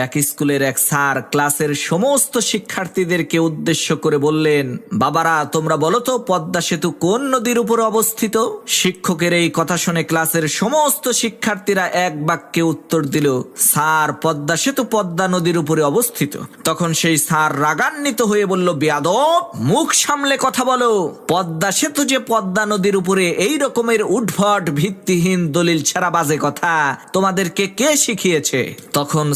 এক স্কুলের এক স্যার ক্লাসের সমস্ত শিক্ষার্থীদেরকে উদ্দেশ্য করে বললেন, বাবারা, তোমরা বলো তো, পদ্মা সেতু কোন নদীর উপর অবস্থিত? শিক্ষকের এই কথা শুনে ক্লাসের সমস্ত শিক্ষার্থীরা এক বাক্যে উত্তর দিল, স্যার, পদ্মা সেতু পদ্মা নদীর উপরে অবস্থিত। তখন সেই স্যার রাগান্বিত হয়ে বলল, বেয়াদব, মুখ সামলে কথা বলো। পদ্মা সেতু যে পদ্মা নদীর উপরে এই রকমের উদ্ভট, ভিত্তিহীন, দলিল ছাড়া বাজে কথা। তোমাদেরকে কে শিখিয়েছে? তখন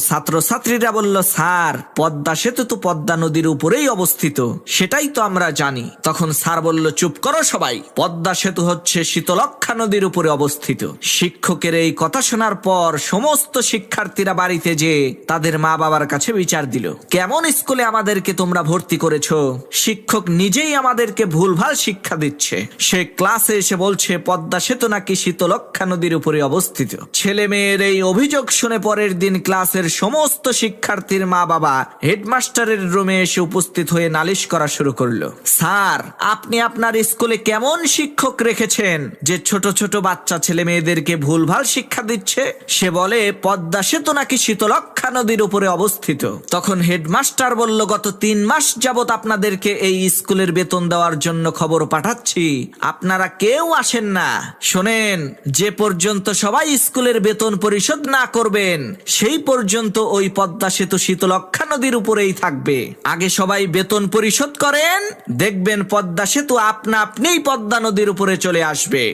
ছাত্রছাত্রীরা বলল, স্যার, পদ্মা সেতু তো পদ্মা নদীর উপরেই অবস্থিত। সেটাই তো আমরা জানি। তখন স্যার বলল, চুপ করো সবাই। পদ্মা সেতু হচ্ছে শীতলক্ষা নদীর উপরে অবস্থিত। শিক্ষকের এই কথা শোনার পর সমস্ত শিক্ষার্থীরা বাড়িতে যে তাদের মা বাবার কাছে বিচার দিল। কেমন স্কুলে আমাদেরকে তোমরা ভর্তি করেছ? শিক্ষক নিজেই আমাদেরকে ভুলভাল শিক্ষা দিচ্ছে। সে ক্লাসে এসে বলছে, পদ্মা সেতু নাকি শীতলক্ষা নদীর উপরে অবস্থিত। ছেলে মেয়ের এই অভিযোগ শুনে পরের দিন ক্লাসের সমস্ত শিক্ষার্থীর মা বাবা হেডমাস্টারের রুমে এসে উপস্থিত হয়ে নালিশ করা শুরু করল। স্যার, আপনি আপনার স্কুলে কেমন শিক্ষক রেখেছেন? যে ছোট ছোট বাচ্চা ছেলে মেয়েদেরকে ভুলভাল শিক্ষা দিচ্ছে? সে বলে, পদ্মা সেতু নাকি শীতলক্ষা নদীর উপরে অবস্থিত। তখন হেডমাস্টার বলল, গত তিন মাস যাবত আপনাদেরকে এই স্কুলের বেতন দেওয়ার জন্য খবর পাঠাচ্ছি। আপনারা কেউ আসেন না। শোনেন, যে পর্যন্ত সবাই স্কুলের বেতন পরিশোধ না করবেন, সেই পর্যন্ত ওই পদ্মা সেতু শীতলক্ষা নদীর উপরেই থাকবে। আগে সবাই বেতন পরিশোধ করেন, দেখবেন পদ্মা সেতু আপনা আপনিই পদ্মা নদীর উপরে চলে আসবে।